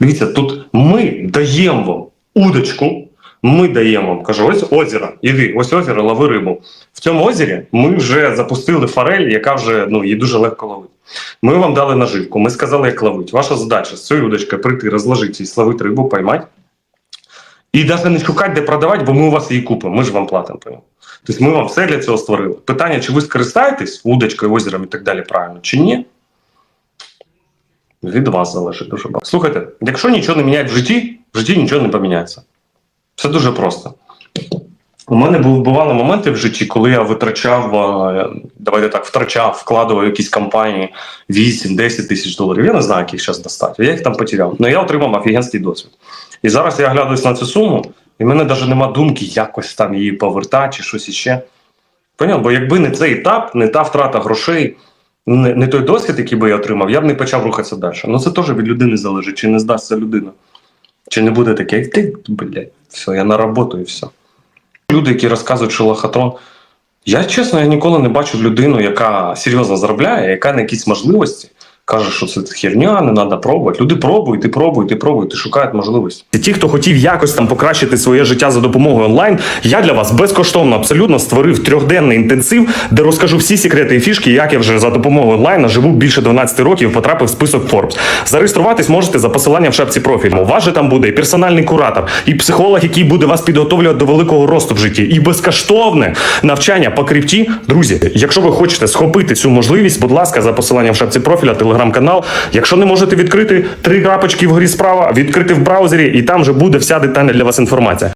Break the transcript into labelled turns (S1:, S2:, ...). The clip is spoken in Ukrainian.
S1: Дивіться, тут ми даємо вам удочку, ми даємо вам, кажу, ось озеро, іди, ось озеро, лови рибу. В цьому озері ми вже запустили форель, яка вже ну, її дуже легко ловити. Ми вам дали наживку, ми сказали, як ловити. Ваша задача з цією удочкою прийти, розложити і словити рибу, поймати. І навіть не шукати, де продавати, бо ми у вас її купимо, ми ж вам платимо. Тобто ми вам все для цього створили. Питання, чи ви скористаєтесь удочкою, озером і так далі правильно, чи ні? Від вас залежить дуже багато. Слухайте, якщо нічого не міняють в житті, в житті нічого не поміняється. Все дуже просто. У мене був бували моменти в житті, коли я витрачав, е, давайте так, втрачав, вкладував якісь компанії 8-10 тисяч доларів. Я не знаю, як їх зараз достати. Я їх там потеряв. Але я отримав офігенський досвід. І зараз я оглядаюсь на цю суму, і в мене навіть нема думки якось там її повертати чи щось іще. Поняв? Бо якби не цей етап, не та втрата грошей, не, не той досвід, який би я отримав, я б не почав рухатися далі. Ну це теж від людини залежить, чи не здасться людина. Чи не буде таке, ти, блядь, все, я на роботу і все. Люди, які розказують, що лохотрон. Я чесно, я ніколи не бачив людину, яка серйозно заробляє, яка на якісь можливості каже, що це херня, не треба пробувати. Люди пробують, і пробують, і пробують, і шукають можливості.
S2: Ті, хто хотів якось там покращити своє життя за допомогою онлайн, я для вас безкоштовно абсолютно створив трьохденний інтенсив, де розкажу всі секрети і фішки, як я вже за допомогою онлайна живу більше 12 років, потрапив в список Forbes. Зареєструватись можете за посиланням в шапці профілю. У вас же там буде і персональний куратор, і психолог, який буде вас підготовлювати до великого росту в житті, і безкоштовне навчання по крипті. Друзі, якщо ви хочете схопити цю можливість, будь ласка, за посиланням в шапці профіля, телеграм-канал. Якщо не можете відкрити три крапочки вгорі справа, відкрити в браузері, і там вже буде вся детальна для вас інформація.